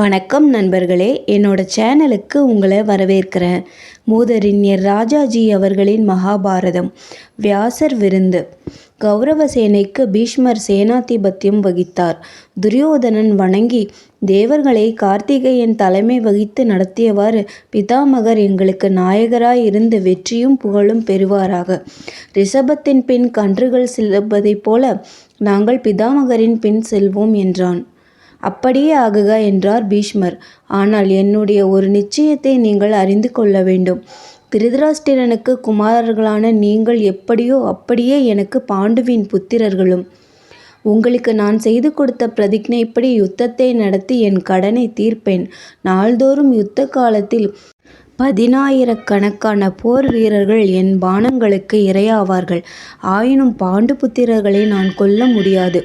வணக்கம் நண்பர்களே. என்னோட சேனலுக்கு உங்களை வரவேற்கிறேன். மூதறிஞர் ராஜாஜி அவர்களின் மகாபாரதம் வியாசர் விருந்து. கௌரவ சேனைக்கு பீஷ்மர் சேனாதிபத்தியம் வகித்தார். துரியோதனன் வணங்கி தேவர்களை கார்த்திகேயன் தலைமை வகித்து நடத்தியவாறு பிதாமகர் எங்களுக்கு நாயகராய் இருந்து வெற்றியும் புகழும் பெறுவாராக. ரிஷபத்தின் பின் கன்றுகள் செல்வதைப் போல நாங்கள் பிதாமகரின் பின் செல்வோம் என்றான். அப்படியே ஆகுக என்றார் பீஷ்மர். ஆனால் என்னுடைய ஒரு நிச்சயத்தை நீங்கள் அறிந்து கொள்ள வேண்டும். திருதராஷ்டிரனுக்கு குமாரர்களான நீங்கள் எப்படியோ அப்படியே எனக்கு பாண்டுவின் புத்திரர்களும். உங்களுக்கு நான் செய்து கொடுத்த பிரதிஜைப்படி யுத்தத்தை நடத்தி என் கடனை தீர்ப்பேன். நாள்தோறும் யுத்த காலத்தில் பதினாயிரக்கணக்கான போர் வீரர்கள் என் பானங்களுக்கு இரையாவார்கள். ஆயினும் பாண்டு புத்திரர்களை நான் கொல்ல முடியாது.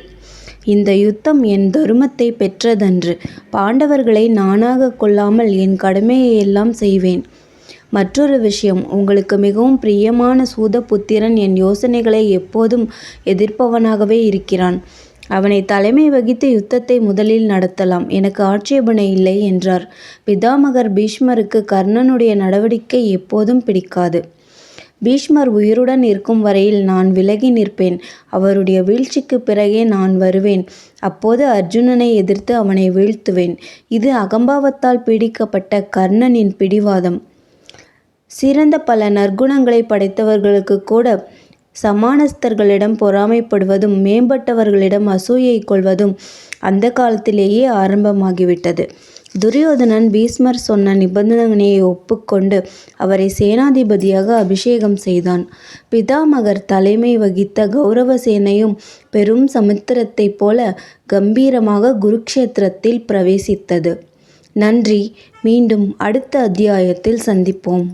இந்த யுத்தம் என் தருமத்தை பெற்றதன்று. பாண்டவர்களை நானாக கொள்ளாமல் என் கடமையை எல்லாம் செய்வேன். மற்றொரு விஷயம் உங்களுக்கு மிகவும் பிரியமான சூதபுத்திரன் என் யோசனைகளை எப்போதும் எதிர்ப்பவனாகவே இருக்கிறான். அவனை தலைமை வகித்து யுத்தத்தை முதலில் நடத்தலாம். எனக்கு ஆட்சேபனை இல்லை என்றார். பிதாமகர் பீஷ்மருக்கு கர்ணனுடைய நடவடிக்கை எப்போதும் பிடிக்காது. பீஷ்மர் உயிருடன் இருக்கும் வரையில் நான் விலகி நிற்பேன். அவருடைய வீழ்ச்சிக்குப் பிறகே நான் வருவேன். அப்போது அர்ஜுனனை எதிர்த்து அவனை வீழ்த்துவேன். இது அகம்பாவத்தால் பீடிக்கப்பட்ட கர்ணனின் பிடிவாதம். சிறந்த பல நற்குணங்களை படைத்தவர்களுக்கு கூட சமானஸ்தர்களிடம் பொறாமைப்படுவதும் மேம்பட்டவர்களிடம் அசூயை கொள்வதும் அந்த காலத்திலேயே ஆரம்பமாகிவிட்டது. துரியோதனன் பீஸ்மர் சொன்ன நிபந்தனையை ஒப்புக்கொண்டு அவரை சேனாதிபதியாக அபிஷேகம் செய்தான். பிதாமகர் தலைமை வகித்த கௌரவ சேனையும் பெரும் சமுத்திரத்தைப் போல கம்பீரமாக குருக்ஷேத்திரத்தில் பிரவேசித்தது. நன்றி. மீண்டும் அடுத்த அத்தியாயத்தில் சந்திப்போம்.